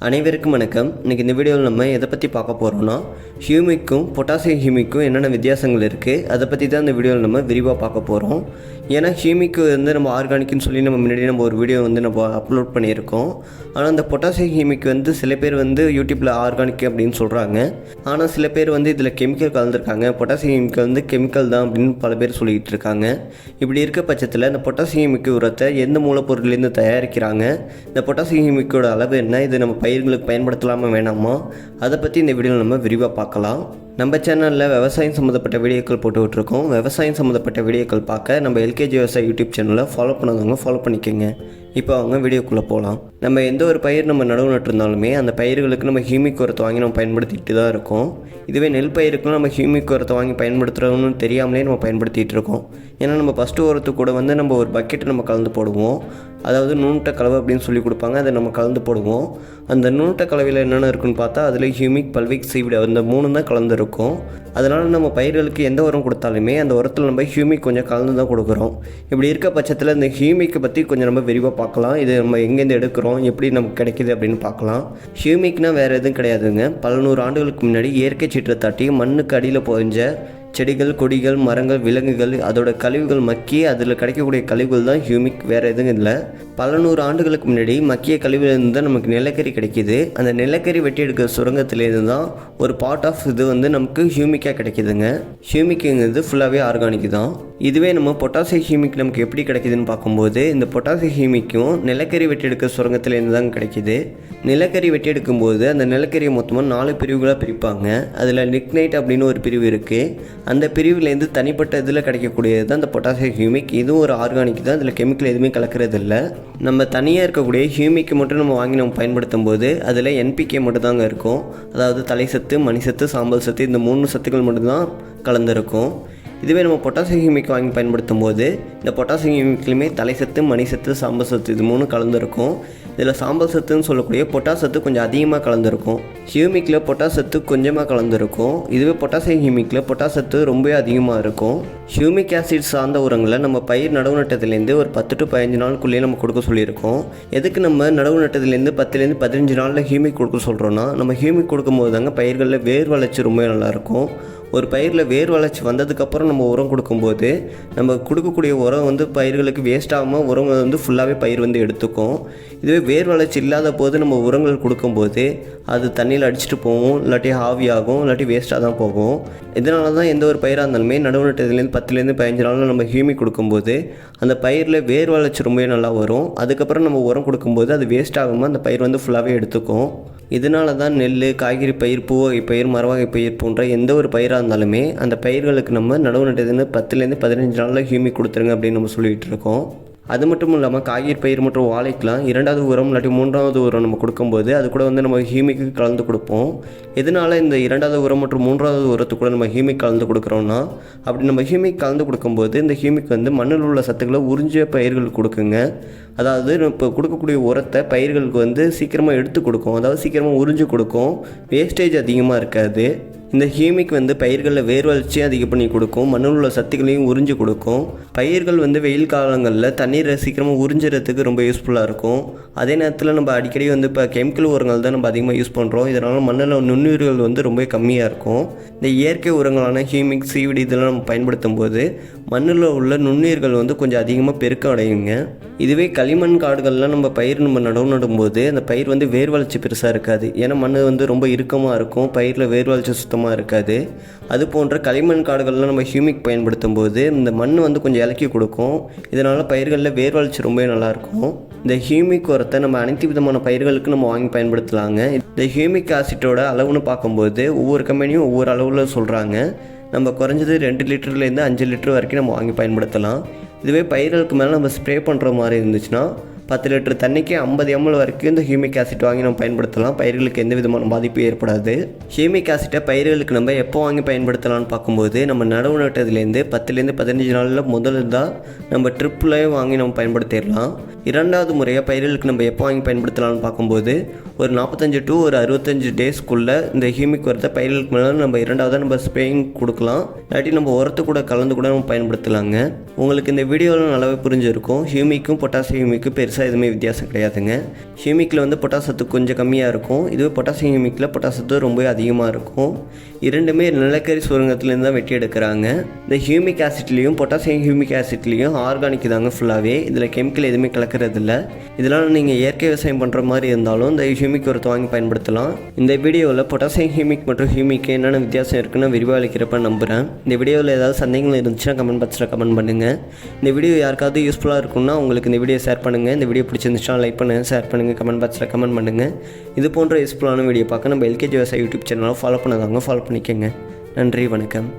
அனைவருக்கும் வணக்கம். இன்றைக்கி இந்த வீடியோவில் நம்ம எதை பற்றி பார்க்க போகிறோம்னா ஹியூமிக்கும் பொட்டாசியம் ஹியூமிக்கும் என்னென்ன வித்தியாசங்கள் இருக்குது அதை பற்றி தான் இந்த வீடியோவில் நம்ம விரிவாக பார்க்க போகிறோம் ஏன்னா ஹியூமிக்கு வந்து நம்ம ஆர்கானிக்னு சொல்லி நம்ம முன்னாடி நம்ம ஒரு வீடியோ வந்து நம்ம அப்லோட் பண்ணியிருக்கோம். ஆனால் அந்த பொட்டாசியம் ஹியூமிக் வந்து சில பேர் வந்து யூடியூப்பில் ஆர்கானிக் அப்படின்னு சொல்கிறாங்க ஆனால் சில பேர் வந்து இதில் கெமிக்கல் கலந்துருக்காங்க. பொட்டாசியம் ஹீமிக்கு வந்து கெமிக்கல் தான் அப்படின்னு பல பேர் சொல்லிக்கிட்டு இருக்காங்க. இப்படி இருக்க பட்சத்தில் இந்த பொட்டாசியம் உரத்தை எந்த மூலப்பொருட்லேருந்து தயாரிக்கிறாங்க? இந்த பொட்டாசியம் ஹியூமிக்கோட அளவு என்ன? இது நம்ம பயிர்களுக்கு பயன்படுத்தலாமா வேணாமா? அதை பற்றி இந்த வீடியோவில் நம்ம விரிவாக பார்க்கலாம். நம்ம சேனலில் விவசாயம் சம்மந்தப்பட்ட வீடியோக்கள் போட்டு விட்ருக்கோம் விவசாயம் சம்மந்தப்பட்ட வீடியோக்கள் பார்க்க நம்ம எல்கேஜி விவசாய யூடியூப் சேனலை ஃபாலோ பண்ணாதவங்க ஃபாலோ பண்ணிக்கோங்க. இப்போ அவங்க வீடியோக்குள்ளே போகலாம் நம்ம எந்த ஒரு பயிர் நம்ம நடவு நட்டிருந்தாலுமே அந்த பயிர்களுக்கு நம்ம ஹியூமிக் உரத்தை வாங்கி நம்ம பயன்படுத்திட்டு தான் இருக்கோம். இதுவே நெல் பயிருக்கும் நம்ம ஹியூமிக் உரத்தை வாங்கி பயன்படுத்துகிறோம்னு தெரியாமலே நம்ம பயன்படுத்திகிட்டு இருக்கோம். ஏன்னா நம்ம ஃபஸ்ட்டு உரத்து கூட வந்து நம்ம ஒரு பக்கெட்டை நம்ம கலந்து போடுவோம். அதாவது நுண்ட கலவை அப்படின்னு சொல்லி கொடுப்பாங்க. அதை நம்ம கலந்து போடுவோம். அந்த நுண்ட கலவையில் என்னென்ன இருக்குன்னு பார்த்தா அதில் ஹியூமிக் பல்விக் சீவிடு அந்த மூணு தான் கலந்துருக்கும். அதனால் நம்ம பயிர்களுக்கு எந்த உரம் கொடுத்தாலுமே அந்த உரத்தில் நம்ம ஹியூமிக் கொஞ்சம் கலந்து தான் கொடுக்குறோம். இப்படி இருக்க பட்சத்தில் இந்த ஹியூமிக்கை பற்றி கொஞ்சம் நம்ம விரிவாக பார்க்கலாம். இது நம்ம எங்கேருந்து எடுக்கிறோம்? எப்படி நமக்கு கிடைக்கிது அப்படின்னு பார்க்கலாம். ஹியூமிக்னால் வேறு எதுவும் கிடையாதுங்க. பல நூறு ஆண்டுகளுக்கு முன்னாடி இயற்கை சீற்றை தாட்டி மண்ணுக்கு அடியில் பொறிஞ்ச செடிகள் கொடிகள் மரங்கள் விலங்குகள் அதோட கழிவுகள் மக்கி அதில் கிடைக்கக்கூடிய கழிவுகள் தான் ஹியூமிக். வேறு எதுவும் இல்லை. பல நூறு ஆண்டுகளுக்கு முன்னாடி மக்கிய கழிவுலேருந்து தான் நமக்கு நிலக்கரி கிடைக்கிது. அந்த நிலக்கரி வெட்டி எடுக்கிற சுரங்கத்துலேருந்து தான் ஒரு பார்ட் ஆஃப் இது வந்து நமக்கு ஹியூமிக்காக கிடைக்கிதுங்க. ஹியூமிக்குங்கிறது ஃபுல்லாகவே ஆர்கானிக் தான். இதுவே நம்ம பொட்டாசிய ஹியூமிக் நமக்கு எப்படி கிடைக்குதுன்னு பார்க்கும்போது இந்த பொட்டாசிய ஹியூமிக்கும் நிலக்கரி வெட்டெடுக்க சுரங்கத்துலேருந்து தான் கிடைக்கிது. நிலக்கரி வெட்டியெடுக்கும்போது அந்த நிலக்கரியை மொத்தமாக நாலு பிரிவுகளாக பிரிப்பாங்க. அதில் நிக்னைட் அப்படின்னு ஒரு பிரிவு இருக்குது அந்த பிரிவுலேருந்து தனிப்பட்ட இதில் கிடைக்கக்கூடியது தான் இந்த பொட்டாசிய ஹியூமிக் இதுவும் ஒரு ஆர்கானிக் தான். இதில் கெமிக்கல் எதுவுமே கலக்கிறது இல்லை நம்ம தனியாக இருக்கக்கூடிய ஹியூமிக்கு மட்டும் நம்ம வாங்கி நம்ம பயன்படுத்தும் போது அதில் என்பிகே மட்டும்தாங்க இருக்கும். அதாவது தலை சத்து மணி சத்து சாம்பல் சத்து இந்த மூணு சத்துக்கள் மட்டும்தான் கலந்துருக்கும். இதுவே நம்ம பொட்டாசியம் ஹியூமிக் வாங்கி பயன்படுத்தும் போது இந்த பொட்டாசியம் ஹியூமிக்லையுமே தலை சத்து மணி சத்து சாம்பல் சத்து இது மூணு கலந்துருக்கும் இதில் சாம்பல் சத்துன்னு சொல்லக்கூடிய பொட்டாஸ் சத்து கொஞ்சம் அதிகமாக கலந்துருக்கும். ஹியூமிக்கில் பொட்டாஸ் சத்து கொஞ்சமாக கலந்துருக்கும். இதுவே பொட்டாசியம் ஹியூமிக்கில் பொட்டாஸ் சத்து ரொம்ப அதிகமாக இருக்கும். ஹியூமிக் ஆசிட் சார்ந்த உரங்களை நம்ம பயிர் நடவு நட்டத்துலேருந்து ஒரு பத்து டு பதினஞ்சு நாளுக்குள்ளேயே நம்ம கொடுக்க சொல்லியிருக்கோம். எதுக்கு நம்ம நடவு நட்டத்துலேருந்து பத்துலேருந்து பதினஞ்சு நாளில் ஹியூமிக் கொடுக்க சொல்கிறோன்னா நம்ம ஹியூமிக் கொடுக்கும்போது தாங்க பயிர்களில் வேர் வளர்ச்சி ரொம்ப நல்லாயிருக்கும். ஒரு பயிரில் வேர் வளர்ச்சி வந்ததுக்கப்புறம் நம்ம உரம் கொடுக்கும்போது நம்ம கொடுக்கக்கூடிய உரம் வந்து பயிர்களுக்கு வேஸ்ட் ஆகாமல் உரங்கள் வந்து ஃபுல்லாகவே பயிர் வந்து எடுத்துக்கும். இதுவே வேர் வளர்ச்சி இல்லாத போது நம்ம உரங்கள் கொடுக்கும்போது அது தண்ணியில் அடிச்சுட்டு போகும் இல்லாட்டி ஆவியாகும் இல்லாட்டி வேஸ்ட்டாக தான் போகும். இதனால தான் எந்த ஒரு பயிராக இருந்தாலுமே நடுவு நட்டதுலேருந்து பத்துலேருந்து பதினஞ்சு நாளில் நம்ம ஹியூமி கொடுக்கும்போது அந்த பயிரில் வேர் வளர்ச்சி ரொம்பவே நல்லா வரும். அதுக்கப்புறம் நம்ம உரம் கொடுக்கும்போது அது வேஸ்ட் ஆகாமல் அந்த பயிர் வந்து ஃபுல்லாகவே எடுத்துக்கும். இதனால தான் நெல் காய்கறி பயிர் பூவகை பயிர் மரவகை பயிர் போன்ற எந்த ஒரு பயிராக இருந்தாலுமே அந்த பயிர்களுக்கு நம்ம நடவு நட்டதுன்னு பத்துலேருந்து பதினஞ்சு நாளில் ஹியூமி கொடுத்துருங்க அப்படின்னு நம்ம சொல்லிகிட்டு இருக்கோம். அது மட்டும் இல்லாமல் காய்கறி பயிர் மற்றும் வாழைக்கெலாம் இரண்டாவது உரம் இல்லாட்டி மூன்றாவது உரம் நம்ம கொடுக்கும்போது அது கூட வந்து நம்ம ஹியூமிக்கு கலந்து கொடுப்போம். எதனால் இந்த இரண்டாவது உரம் மற்றும் மூன்றாவது உரத்து கூட நம்ம ஹியூமிக் கலந்து கொடுக்குறோன்னா அப்படி நம்ம ஹீமிக் கலந்து கொடுக்கும்போது இந்த ஹியூமிக் வந்து மண்ணில் உள்ள சத்துக்களை உறிஞ்ச பயிர்களுக்கு கொடுக்குங்க. அதாவது இப்போ கொடுக்கக்கூடிய உரத்தை பயிர்களுக்கு வந்து சீக்கிரமாக எடுத்து கொடுக்கும். அதாவது சீக்கிரமாக உறிஞ்சு கொடுக்கும். வேஸ்டேஜ் அதிகமாக இருக்காது. இந்த ஹியூமிக் வந்து பயிர்களில் வேர் வளர்ச்சியை அதிகம் பண்ணி கொடுக்கும் மண்ணில் உள்ள சத்துக்களையும் உறிஞ்சு கொடுக்கும். பயிர்கள் வந்து வெயில் காலங்களில் தண்ணீரை சீக்கிரமாக உறிஞ்சுறதுக்கு ரொம்ப யூஸ்ஃபுல்லாக இருக்கும். அதே நேரத்தில் நம்ம அடிக்கடி வந்து இப்போ கெமிக்கல் உரங்கள் தான் நம்ம அதிகமாக யூஸ் பண்ணுறோம் இதனால் மண்ணில் நுண்ணுயிர்கள் வந்து ரொம்ப கம்மியாக இருக்கும். இந்த இயற்கை உரங்களான ஹியூமிக் சீவிடி இதெல்லாம் நம்ம பயன்படுத்தும் போது மண்ணில் உள்ள நுண்ணுயிர்கள் வந்து கொஞ்சம் அதிகமாக பெருக்கம் அடையுங்க. இதுவே களிமண் காடுகள்லாம் நம்ம பயிர் நம்ம நடவு நடும்போது அந்த பயிர் வந்து வேர் வளர்ச்சி பெருசாக இருக்காது. ஏன்னா மண் வந்து ரொம்ப இறுக்கமாக இருக்கும். பயிரில் வேர் வளர்ச்சி சுத்தமாக இருக்காது. அது போன்ற களிமண் காடுகள்லாம் நம்ம ஹியூமிக் பயன்படுத்தும் போது இந்த மண் வந்து கொஞ்சம் இலக்கி கொடுக்கும். இதனால் பயிர்களில் வேர் வளர்ச்சி ரொம்ப நல்லாயிருக்கும் இந்த ஹியூமிக் உரத்தை நம்ம அனைத்து விதமான பயிர்களுக்கு நம்ம வாங்கி பயன்படுத்தலாங்க. இந்த ஹியூமிக் ஆசிட்டோட அளவுன்னு பார்க்கும்போது ஒவ்வொரு கம்பெனியும் ஒவ்வொரு அளவில் சொல்கிறாங்க நம்ம குறைஞ்சது ரெண்டு லிட்டர்லேருந்து அஞ்சு லிட்டர் வரைக்கும் நம்ம வாங்கி பயன்படுத்தலாம். இதுவே பயிர்களுக்கு மேலே நம்ம ஸ்ப்ரே பண்ணுற மாதிரி இருந்துச்சுன்னா பத்து லிட்டர் தண்ணிக்கு ஐம்பது எம்எல் வரைக்கும் இந்த ஹியூமிக் ஆசிட் வாங்கி நம்ம பயன்படுத்தலாம். பயிர்களுக்கு எந்த விதமான பாதிப்பும் ஏற்படாது. ஹியூமிக் ஆசிட்டை பயிர்களுக்கு நம்ம எப்போ வாங்கி பயன்படுத்தலாம்னு பார்க்கும்போது நம்ம நடவு நட்டதுலேருந்து பத்துலேருந்து பதினஞ்சு நாளில் முதல்ல தான் நம்ம ட்ரிப்பில் வாங்கி நம்ம பயன்படுத்திடலாம். இரண்டாவது முறையாக பயிர்களுக்கு நம்ம எப்போ வாங்கி பயன்படுத்தலாம்னு பார்க்கும்போது ஒரு நாற்பத்தஞ்சு டு ஒரு அறுபத்தஞ்சு டேஸ்க்குள்ளே இந்த ஹியூமிக் உரத்தை பயிர்களுக்கு மேலே நம்ம இரண்டாவதாக நம்ம ஸ்ப்ரேயிங் கொடுக்கலாம். இல்லாட்டி நம்ம உரத்து கூட கலந்து கூட நம்ம பயன்படுத்தலாங்க. உங்களுக்கு இந்த வீடியோவில் நல்லாவே புரிஞ்சிருக்கும். ஹியூமிக்கும் பொட்டாசியம் ஹியூமிக்கும் பெருசாக பெருசாக எதுவுமே வித்தியாசம் கிடையாதுங்க. ஹியூமிக்கில் வந்து பொட்டாசத்து கொஞ்சம் கம்மியாக இருக்கும். இதுவே பொட்டாசியம் ஹியூமிக்கில் பொட்டாசத்து ரொம்பவே அதிகமாக இருக்கும். இரண்டுமே நிலக்கரி சுரங்கத்துலேருந்து தான் வெட்டி எடுக்கிறாங்க. இந்த ஹியூமிக் ஆசிட்லேயும் பொட்டாசியம் ஹியூமிக் ஆசிட்லேயும் ஆர்கானிக் தாங்க ஃபுல்லாகவே இதில் கெமிக்கல் எதுவுமே கலக்கிறதில்ல. இதெல்லாம் நீங்கள் இயற்கை விவசாயம் பண்ணுற மாதிரி இருந்தாலும் இந்த ஹியூமிக் உரத்தை வாங்கி பயன்படுத்தலாம். இந்த வீடியோவில் பொட்டாசியம் ஹியூமிக் மற்றும் ஹியூமிக் என்னென்ன வித்தியாசம் இருக்குன்னு விரிவாக அளிக்கிறப்ப நம்புகிறேன் இந்த வீடியோவில் ஏதாவது சந்தேகங்கள் இருந்துச்சுன்னா கமெண்ட் பாக்ஸில் கமெண்ட் பண்ணுங்கள் இந்த வீடியோ யாருக்காவது யூஸ்ஃபுல்லாக இருக்கும்னா உங்களுக்கு இந்த வீடியோ ஷேர் பண்ணுங்கள் இந்த வீடியோ பிடிச்சிருந்துச்சுன்னா லைக் பண்ணுங்கள் ஷேர் பண்ணுங்கள் கமெண்ட் பாக்ஸில் கமெண்ட் பண்ணுங்கள் இது போன்ற யூஸ்ஃபுல்லான வீடியோ பார்க்க நம்ம எல்கேஜி விவசாய யூடியூப் சேனலை ஃபாலோ பண்ணதாங்க ஃபாலோ பண்ணிக்கோங்க. நன்றி வணக்கம்.